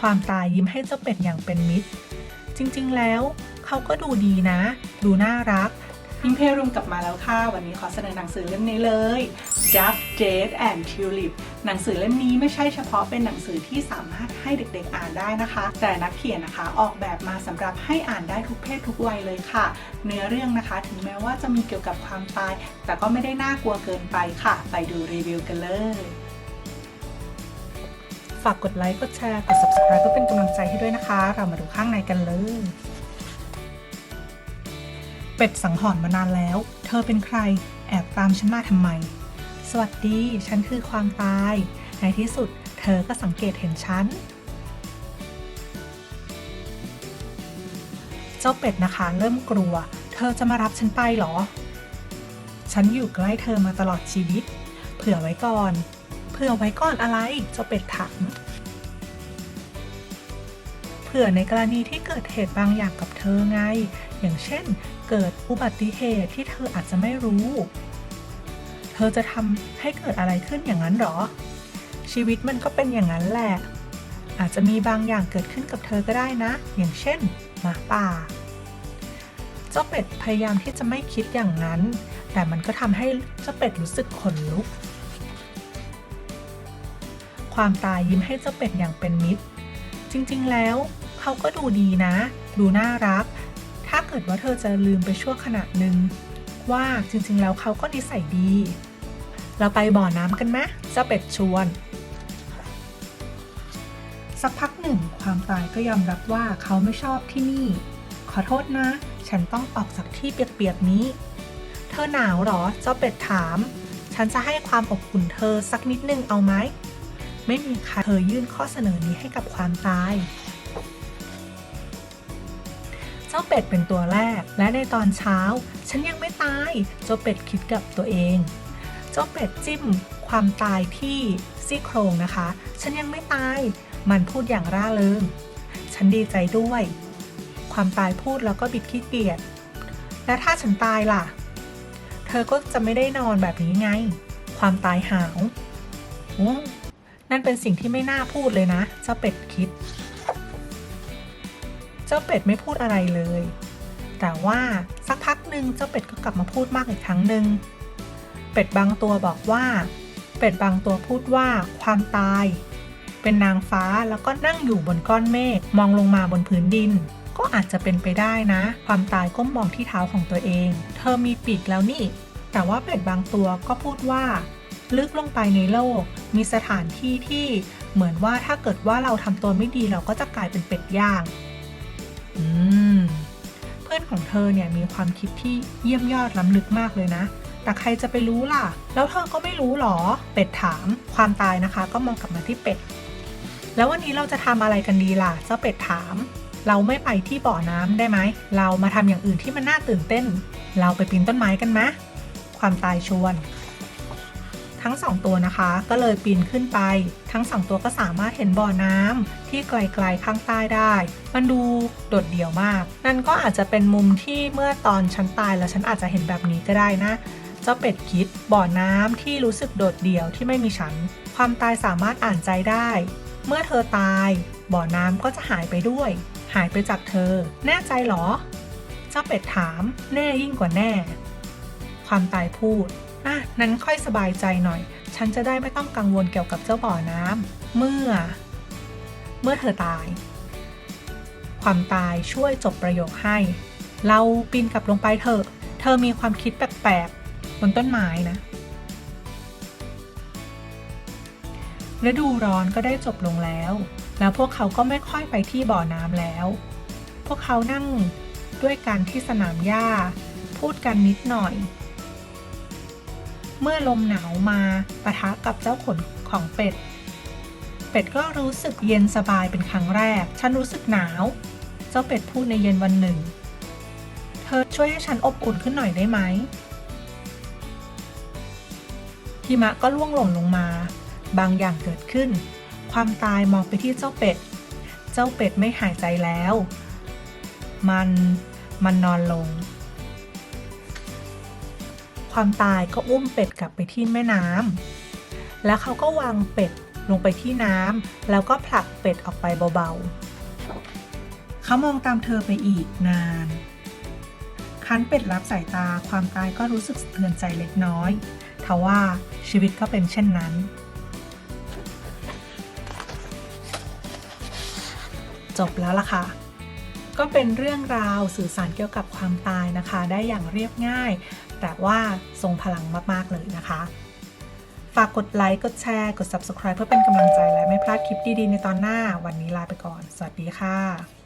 ความตายยิ้มให้เจ้าเป็ดอย่างเป็นมิตร จริงๆแล้ว เขาก็ดูดีนะ ดูน่ารัก พิงเพรุมกลับมาแล้วค่ะ วันนี้ขอเสนอหนังสือเล่มนี้เลย Duck Date and Tulip หนังสือเล่มนี้ไม่ใช่เฉพาะเป็นหนังสือที่สามารถให้เด็กๆอ่านได้นะคะ แต่นักเขียนนะคะออกแบบมาสำหรับให้อ่านได้ทุกเพศทุกวัยเลยค่ะ เนื้อเรื่องนะคะ ถึงแม้ว่าจะมีเกี่ยวกับความตาย แต่ก็ไม่ได้น่ากลัวเกินไปค่ะ ไปดูรีวิวกันเลย ฝากกดไลค์ กดแชร์ กด subscribe เพื่อเป็นกำลังใจให้ด้วยนะคะ เรามาดูข้างในกันเลย เป็ดสังหรณ์มานานแล้ว เธอเป็นใคร แอบตามฉันมาทำไม สวัสดี ฉันคือความตาย ในที่สุด เธอก็สังเกตเห็นฉัน เจ้าเป็ดนะคะ เริ่มกลัว เธอจะมารับฉันไปหรอ ฉันอยู่ใกล้เธอมาตลอดชีวิต เผื่อไว้ก่อน เผื่อไว้ก่อนอะไรเจ้าเป็ดถามเผื่อในกรณีที่เกิดเหตุบางอย่างกับเธอไง อย่างเช่น เกิดอุบัติเหตุที่เธออาจจะไม่รู้ เธอจะทำให้เกิดอะไรขึ้นอย่างนั้นหรอ ชีวิตมันก็เป็นอย่างนั้นแหละ อาจจะมีบางอย่างเกิดขึ้นกับเธอก็ได้นะ อย่างเช่นหมาป่าเจ้าเป็ดพยายามที่จะไม่คิดอย่างนั้น แต่มันก็ทำให้เจ้าเป็ดรู้สึกขนลุก ความตายยิ้มให้เจ้าเป็ดอย่างเป็นมิตร จริงๆแล้ว เขาก็ดูดีนะ ดูน่ารัก ถ้าเกิดว่าเธอจะลืมไปชั่วขณะหนึ่งว่าจริงๆแล้วเขาก็นิสัยดี เราไปบ่อน้ำกันไหมเจ้าเป็ดชวน สักพักหนึ่งความตายก็ยอมรับว่าเขาไม่ชอบที่นี่ ขอโทษนะ ฉันต้องออกจากที่เปียกๆนี้ เธอหนาวหรอ เจ้าเป็ดถาม ฉันจะให้ความอบอุ่นเธอสักนิดนึงเอาไหม ไม่มีใครเคยยื่นข้อเสนอนี้ให้กับความตาย เจ้าเป็ดเป็นตัวแรก และในตอนเช้า ฉันยังไม่ตาย เจ้าเป็ดคิดกับตัวเอง เจ้าเป็ดจิ้มความตายที่ซี่โครงนะคะ ฉันยังไม่ตาย มันพูดอย่างร่าเริง ฉันดีใจด้วย ความตายพูดแล้วก็บิดขี้เกียจ และถ้าฉันตายล่ะ เธอก็จะไม่ได้นอนแบบนี้ไง ความตายหาว โอ้ นั่นเป็นสิ่งที่ไม่น่าพูดเลยนะ เจ้าเป็ดคิด เจ้าเป็ดไม่พูดอะไรเลย แต่ว่าสักพักหนึ่งเจ้าเป็ดก็กลับมาพูดมากอีกครั้งหนึ่งเป็ดบางตัวบอกว่า เป็ดบางตัวพูดว่าความตาย เป็นนางฟ้าแล้วก็นั่งอยู่บนก้อนเมฆมองลงมาบนพื้นดิน ก็อาจจะเป็นไปได้นะ ความตายก้มมองที่เท้าของตัวเอง เธอมีปีกแล้วนี่ แต่ว่าเป็ดบางตัวก็พูดว่า ลึกลงไปในโลก มีสถานที่ที่เหมือนว่าถ้าเกิดว่าเราทำตัวไม่ดีเราก็จะกลายเป็นเป็ดย่าง อืม เพื่อนของเธอเนี่ยมีความคิดที่เยี่ยมยอดล้ำลึกมากเลยนะ แต่ใครจะไปรู้ล่ะ แล้วเธอก็ไม่รู้หรอ เป็ดถาม ความตายนะคะ ก็มองกลับมาที่เป็ด แล้ววันนี้เราจะทำอะไรกันดีล่ะ เจ้าเป็ดถาม เราไม่ไปที่บ่อน้ำได้ไหม เรามาทำอย่างอื่นที่มันน่าตื่นเต้น เราไปปีนต้นไม้กันไหมความตายชวน ทั้งสองตัวนะคะ ก็เลยปีนขึ้นไป ทั้งสองตัวก็สามารถเห็นบ่อน้ำที่ไกลๆข้างใต้ได้ มันดูโดดเดี่ยวมาก นั่นก็อาจจะเป็นมุมที่เมื่อตอนฉันตายแล้วฉันอาจจะเห็นแบบนี้ก็ได้นะ เจ้าเป็ดคิดบ่อน้ำที่รู้สึกโดดเดี่ยวที่ไม่มีฉัน ความตายสามารถอ่านใจได้ เมื่อเธอตาย บ่อน้ำก็จะหายไปด้วย หายไปจากเธอ แน่ใจเหรอ เจ้าเป็ดถาม แน่ยิ่งกว่าแน่ ความตายพูด อะนั้นค่อยสบายใจหน่อย ฉันจะได้ไม่ต้องกังวลเกี่ยวกับเจ้าบ่อน้ำเมื่อ เมื่อเธอตาย ความตายช่วยจบประโยคให้ เราปีนกลับลงไปเถอะ เธอมีความคิดแปลกๆบนต้นไม้นะฤดูร้อนก็ได้จบลงแล้ว แล้วพวกเขาก็ไม่ค่อยไปที่บ่อน้ำแล้ว พวกเขานั่งด้วยกันที่สนามหญ้า พูดกันนิดหน่อย เมื่อลมหนาวมาปะทะกับเจ้าขนของเป็ด เป็ดก็รู้สึกเย็นสบายเป็นครั้งแรก ฉันรู้สึกหนาว เจ้าเป็ดพูดในเย็นวันหนึ่ง เธอช่วยให้ฉันอบอุ่นขึ้นหน่อยได้ไหมหิมะก็ร่วงหล่นลงมา บางอย่างเกิดขึ้น ความตายมองไปที่เจ้าเป็ด เจ้าเป็ดไม่หายใจแล้ว มัน มันนอนลง ความตายก็อุ้มเป็ดกลับไปที่แม่น้ำแล้วเขาก็วางเป็ดลงไปที่น้ำแล้วก็ผลักเป็ดออกไปเบาๆ เขามองตามเธอไปอีกนาน คันเป็ดรับสายตาความตายก็รู้สึกสะเทือนใจเล็กน้อยทว่าชีวิตก็เป็นเช่นนั้น จบแล้วล่ะค่ะ ก็เป็นเรื่องราวสื่อสารเกี่ยวกับความตายนะคะ ได้อย่างเรียบง่าย แต่ว่าทรงพลังมาก ๆ เลยนะคะ ฝากกดไลค์ กดแชร์ กด Subscribe เพื่อเป็นกำลังใจและไม่พลาดคลิปดี ๆ ในตอนหน้า วันนี้ลาไปก่อน สวัสดีค่ะ